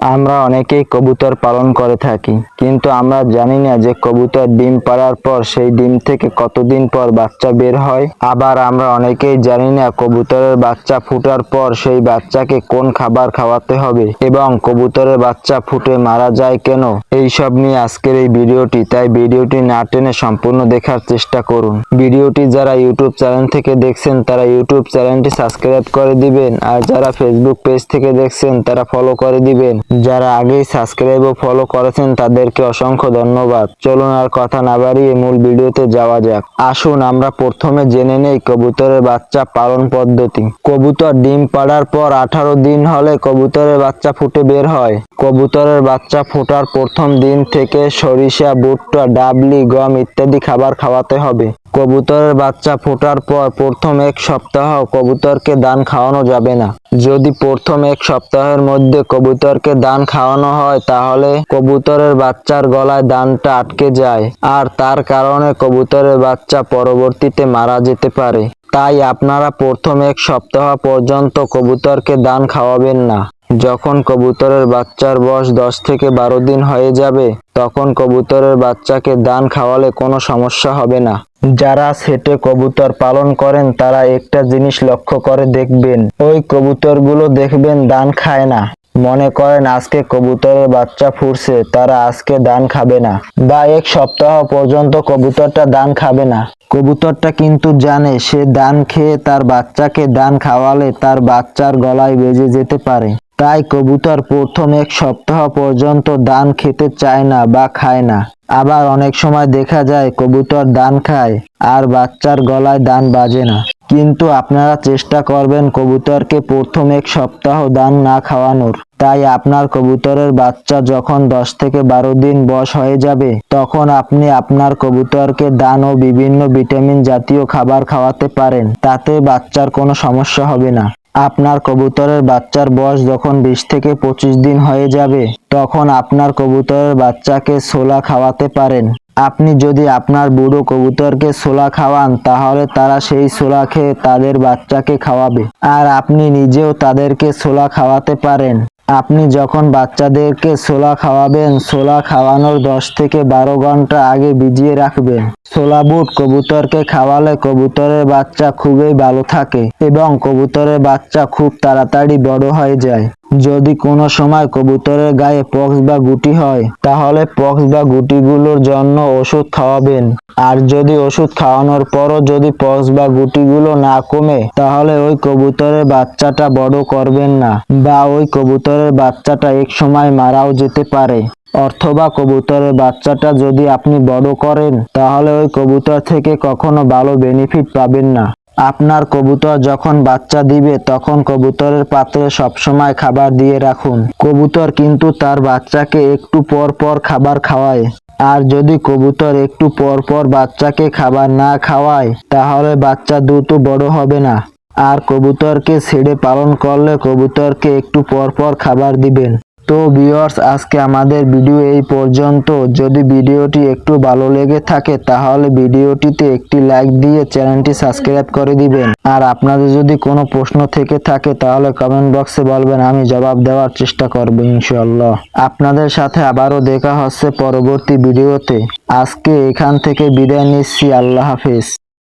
আমরা অনেকেই কবুতর পালন করে থাকি, কিন্তু আমরা জানি না যে কবুতর ডিম পাড়ার পর সেই ডিম থেকে কতদিন পর বাচ্চা বের হয়। আবার আমরা অনেকেই জানি না কবুতরের বাচ্চা ফুটার পর সেই বাচ্চাকে কোন খাবার খাওয়াতে হবে এবং কবুতরের বাচ্চা ফুটে মারা যায় কেন? এই সব নিয়ে আজকের এই ভিডিওটি, তাই ভিডিওটি না টেনে সম্পূর্ণ দেখার চেষ্টা করুন। ভিডিওটি যারা ইউটিউব চ্যানেল থেকে দেখছেন, তারা ইউটিউব চ্যানেলটি সাবস্ক্রাইব করে দিবেন, আর যারা ফেসবুক পেজ থেকে দেখছেন, তারা ফলো করে দিবেন। যারা আগেই সাবস্ক্রাইব ও ফলো করেছেন তাদেরকে অসংখ্য ধন্যবাদ। চলুন আর কথা না বাড়িয়ে মূল ভিডিওতে যাওয়া যাক। আসুন আমরা প্রথমে জেনে নেই কবুতরের বাচ্চা পালন পদ্ধতি। কবুতর ডিম পাড়ার পর আঠারো দিন হলে কবুতরের বাচ্চা ফুটে বের হয়। কবুতরের বাচ্চা ফোটার প্রথম দিন থেকে সরিষা, ভুট্টা, ডাবলি, গম ইত্যাদি খাবার খাওয়াতে হবে। কবুতরের বাচ্চা ফোটার পর প্রথম এক সপ্তাহ কবুতরকে দান খাওয়ানো যাবে না। যদি প্রথম এক সপ্তাহের মধ্যে কবুতরকে দান খাওয়ানো হয়, তাহলে কবুতরের বাচ্চার গলায় দানটা আটকে যায় আর তার কারণে কবুতরের বাচ্চা পরবর্তীতে মারা যেতে পারে। তাই আপনারা প্রথম এক সপ্তাহ পর্যন্ত কবুতরকে দান খাওয়াবেন না। যখন কবুতরের বাচ্চার বয়স দশ থেকে বারো দিন হয়ে যাবে, তখন কবুতরের বাচ্চাকে দান খাওয়ালে কোনো সমস্যা হবে না। যারা সেটে কবুতর পালন করেন, তারা একটা জিনিস লক্ষ্য করে দেখবেন, ওই কবুতরগুলো দেখবেন দান খায় না। মনে করেন, আজকে কবুতরের বাচ্চা ফুটছে তারা আজকে দান খাবে না। বা এক সপ্তাহ পর্যন্ত কবুতরটা দান খাবে না। কবুতরটা কিন্তু জানে, সে দান খেয়ে তার বাচ্চাকে দান খাওয়ালে তার বাচ্চার গলায় বেজে যেতে পারে। তাই কবুতর প্রথম এক সপ্তাহ পর্যন্ত দান খেতে চায় না বা খায় না। আবার অনেক সময় দেখা যায় কবুতর দান খায় আর বাচ্চার গলায় দান বাজে না। কিন্তু আপনারা চেষ্টা করবেন কবুতরকে প্রথম এক সপ্তাহ দান না খাওয়ানোর। তাই আপনার কবুতরের বাচ্চা যখন দশ থেকে বারো দিন বয়স হয়ে যাবে, তখন আপনি আপনার কবুতরকে দান ও বিভিন্ন ভিটামিন জাতীয় খাবার খাওয়াতে পারেন। তাতে বাচ্চার কোনো সমস্যা হবে না। আপনার কবুতরের বাচ্চার বয়স যখন বিশ থেকে পঁচিশ দিন হয়ে যাবে, তখন আপনার কবুতরের বাচ্চাকে ছোলা খাওয়াতে পারেন। আপনি যদি আপনার বুড়ো কবুতরকে ছোলা খাওয়ান, তাহলে তারা সেই ছোলা খেয়ে তাদের বাচ্চাকে খাওয়াবে। আর আপনি নিজেও তাদেরকে ছোলা খাওয়াতে পারেন। আপনি যখন বাচ্চাদেরকে ছোলা খাওয়াবেন, ছোলা খাওয়ানোর দশ থেকে বারো ঘণ্টা আগে ভিজিয়ে রাখবেন। ছোলা বুট কবুতরকে খাওয়ালে কবুতরের বাচ্চা খুবই ভালো থাকে এবং কবুতরের বাচ্চা খুব তাড়াতাড়ি বড় হয়ে যায়। যদি কোনো সময় কবুতরের গায়ে পক্স বা গুটি হয়, তাহলে পক্স বা গুটিগুলোর জন্য ওষুধ খাওয়াবেন। আর যদি ওষুধ খাওয়ানোর পরও যদি পক্স বা গুটিগুলো না কমে, তাহলে ওই কবুতরের বাচ্চাটা বড় করবেন না, বা ওই কবুতরের বাচ্চাটা এক সময় মারাও যেতে পারে। অথবা কবুতরের বাচ্চাটা যদি আপনি বড় করেন, তাহলে ওই কবুতর থেকে কখনো ভালো বেনিফিট পাবেন না। আপনার কবুতর যখন বাচ্চা দিবে, তখন কবুতরের পাত্রে সবসময় খাবার দিয়ে রাখুন। কবুতর কিন্তু তার বাচ্চাকে একটু পর পর খাবার খাওয়ায়। আর যদি কবুতর একটু পর পর বাচ্চাকে খাবার না খাওয়ায়, তাহলে বাচ্চা দ্রুত বড় হবে না। আর কবুতরকে ছেড়ে পালন করলে কবুতরকে একটু পর পর খাবার দিবেন। তো ভিউয়ার্স আজকে আমাদের ভিডিও এই পর্যন্ত। যদি ভিডিওটি একটু ভালো লেগে থাকে, তাহলে ভিডিওটিতে একটি লাইক দিয়ে চ্যানেলটি সাবস্ক্রাইব করে দিবেন। আর আপনাদের যদি কোনো প্রশ্ন থেকে থাকে, তাহলে কমেন্ট বক্সে বলবেন, আমি জবাব দেওয়ার চেষ্টা করব ইনশাআল্লাহ। আপনাদের সাথে আবারও দেখা হচ্ছে পরবর্তী ভিডিওতে আজকে এখান থেকে বিদায় নিচ্ছি, আল্লাহ হাফেজ।